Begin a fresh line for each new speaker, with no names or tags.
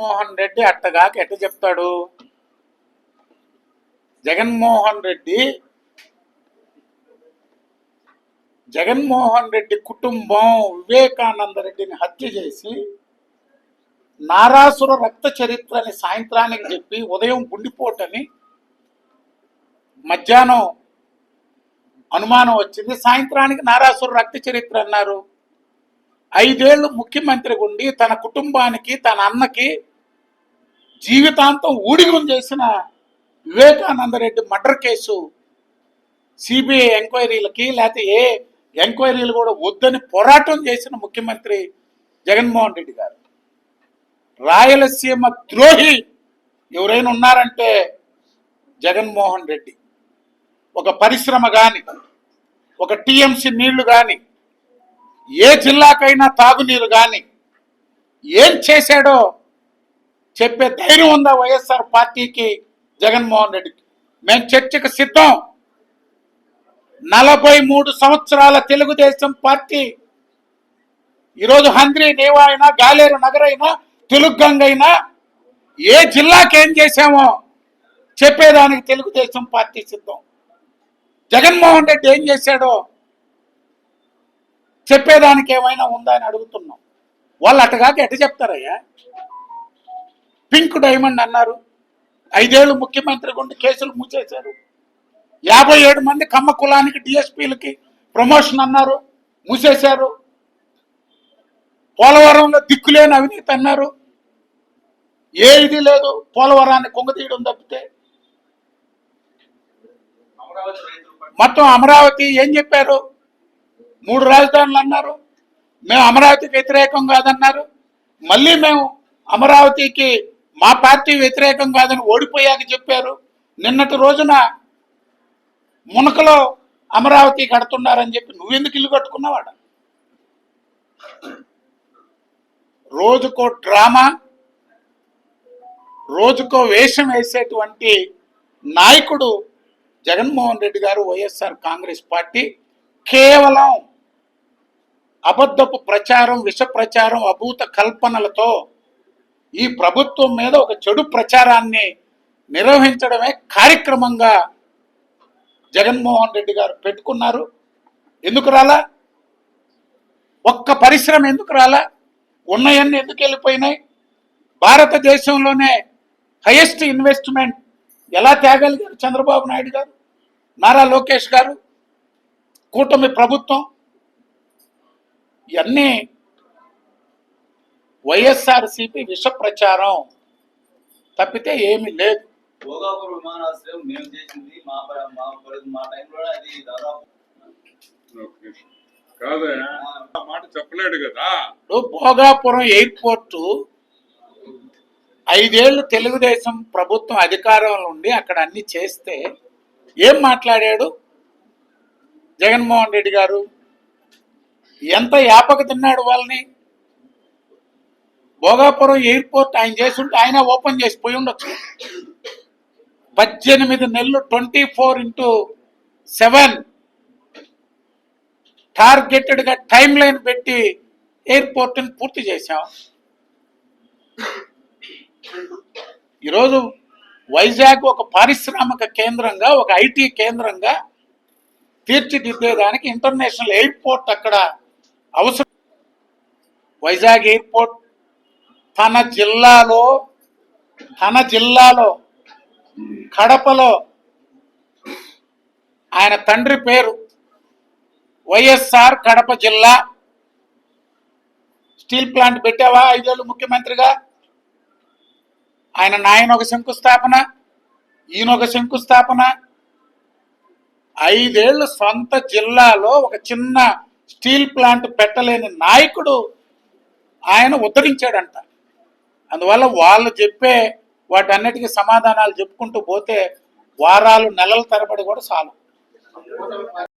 జగన్మోహన్ రెడ్డి అట్టగాక ఎట్ట చెప్తాడు? జగన్మోహన్ రెడ్డి జగన్మోహన్ రెడ్డి కుటుంబం వివేకానంద రెడ్డిని హత్య చేసి నారాసుర రక్త చరిత్రని సాయంత్రానికి చెప్పి ఉదయం గుండిపోటని మధ్యాహ్నం అనుమానం వచ్చింది. సాయంత్రానికి నారాసుర రక్త చరిత్ర అన్నారు. ఐదేళ్ళు ముఖ్యమంత్రి ఉండి తన కుటుంబానికి తన అన్నకి జీవితాంతం ఊడిగం చేసిన Vivekananda Reddy murder case CBI ఎంక్వైరీలకి లేకపోతే ఏ ఎంక్వైరీలు కూడా వద్దని పోరాటం చేసిన ముఖ్యమంత్రి జగన్మోహన్ రెడ్డి గారు. రాయలసీమ ద్రోహి ఎవరైనా ఉన్నారంటే జగన్మోహన్ రెడ్డి. ఒక పరిశ్రమ కానీ ఒక టీఎంసీ నీళ్ళు కానీ ఏ జిల్లాకైనా తాగునీరు కానీ ఏం చేశాడో చెప్పే ధైర్యం ఉందా వైఎస్ఆర్ పార్టీకి జగన్మోహన్ రెడ్డికి? మేము చర్చకు సిద్ధం. నలభై మూడు సంవత్సరాల తెలుగుదేశం పార్టీ. ఈరోజు హంద్రి నేవా అయినా గాలేరు నగర్ అయినా తెలుగంగ అయినా ఏ జిల్లాకి ఏం చేశామో చెప్పేదానికి తెలుగుదేశం పార్టీ సిద్ధం. జగన్మోహన్ రెడ్డి ఏం చేశాడో చెప్పేదానికి ఏమైనా ఉందా అని అడుగుతున్నాం. వాళ్ళు అటుగాక ఎటు చెప్తారయ్యా? పింక్ డైమండ్ అన్నారు. ఐదేళ్ళు ముఖ్యమంత్రి గుండి కేసులు మూసేశారు. యాభై ఏడు మంది కమ్మ కులానికి డిఎస్పీలకి ప్రమోషన్ అన్నారు మూసేశారు. పోలవరంలో దిక్కులేని అవినీతి అన్నారు. ఏ ఇది లేదు పోలవరాన్ని కొంగతీయడం తప్పితే. మొత్తం అమరావతి ఏం చెప్పారు? మూడు రాజధానులు అన్నారు. మేము అమరావతికి వ్యతిరేకం కాదన్నారు. మళ్ళీ మేము అమరావతికి మా పార్టీ వ్యతిరేకం కాదని ఓడిపోయాక చెప్పారు. నిన్నటి రోజున మునకలో అమరావతి కడుతున్నారని చెప్పి నువ్వెందుకు ఇల్లు కట్టుకున్నావాడ? రోజుకో డ్రామా రోజుకో వేషం వేసేటువంటి నాయకుడు జగన్మోహన్ రెడ్డి గారు వైఎస్ఆర్ కాంగ్రెస్ పార్టీ కేవలం అబద్ధపు ప్రచారం విష ప్రచారం అభూత కల్పనలతో ఈ ప్రభుత్వం మీద ఒక చెడు ప్రచారాన్ని నిర్వహించడమే కార్యక్రమంగా జగన్మోహన్ రెడ్డి గారు పెట్టుకున్నారు. ఎందుకు రాలా? ఒక్క పరిశ్రమ ఎందుకు రాలా? ఉన్నాయన్నీ ఎందుకు వెళ్ళిపోయినాయి? భారతదేశంలోనే హైయెస్ట్ ఇన్వెస్ట్మెంట్ ఎలా తేగలిగారు చంద్రబాబు నాయుడు గారు నారా లోకేష్ గారు? కూటమి ప్రభుత్వం ఇవన్నీ వైఎస్ఆర్సిపి విష ప్రచారం తప్పితే ఏమీ లేదు.
భోగాపురం విమానాశ్రయం మేము చేసింది మా ప- మా పరి- మా టైంలో అది దాదాపు
ఓకే. కాదే ఆ మాట చెప్పలేడు కదా.
ఇప్పుడు భోగాపురం ఎయిర్పోర్టు ఐదేళ్ళు తెలుగుదేశం ప్రభుత్వం అధికారంలో ఉండి అక్కడ అన్ని చేస్తే ఏం మాట్లాడాడు? జగన్మోహన్ రెడ్డి గారు? ఎంత యాపక తిన్నాడు వాళ్ళని? భోగాపురం ఎయిర్పోర్ట్ ఆయన చేస్తుంటే ఆయన ఓపెన్ చేసి పోయి ఉండొచ్చు. పద్దెనిమిది నెలలు ట్వంటీ ఫోర్ ఇంటూ సెవెన్ టార్గెటెడ్గా టైం లైన్ పెట్టి ఎయిర్పోర్ట్ని పూర్తి చేశాం. ఈరోజు వైజాగ్ ఒక పారిశ్రామిక కేంద్రంగా ఒక ఐటీ కేంద్రంగా తీర్చిదిద్దేదానికి ఇంటర్నేషనల్ ఎయిర్పోర్ట్ అక్కడ అవసరం. వైజాగ్ ఎయిర్పోర్ట్ తన జిల్లాలో తన జిల్లాలో కడపలో ఆయన తండ్రి పేరు వైఎస్ఆర్ కడప జిల్లా. స్టీల్ ప్లాంట్ పెట్టావా ఐదేళ్ళు ముఖ్యమంత్రిగా? ఆయన నాయన ఒక శంకుస్థాపన ఈయన ఒక శంకుస్థాపన. ఐదేళ్ళు సొంత జిల్లాలో ఒక చిన్న స్టీల్ ప్లాంట్ పెట్టలేని నాయకుడు ఆయన ఉద్ధరించాడంట. అందువల్ల వాళ్ళు చెప్పే వాటన్నిటికీ సమాధానాలు చెప్పుకుంటూ పోతే వారాలు నెలల తరబడి కూడా చాలు.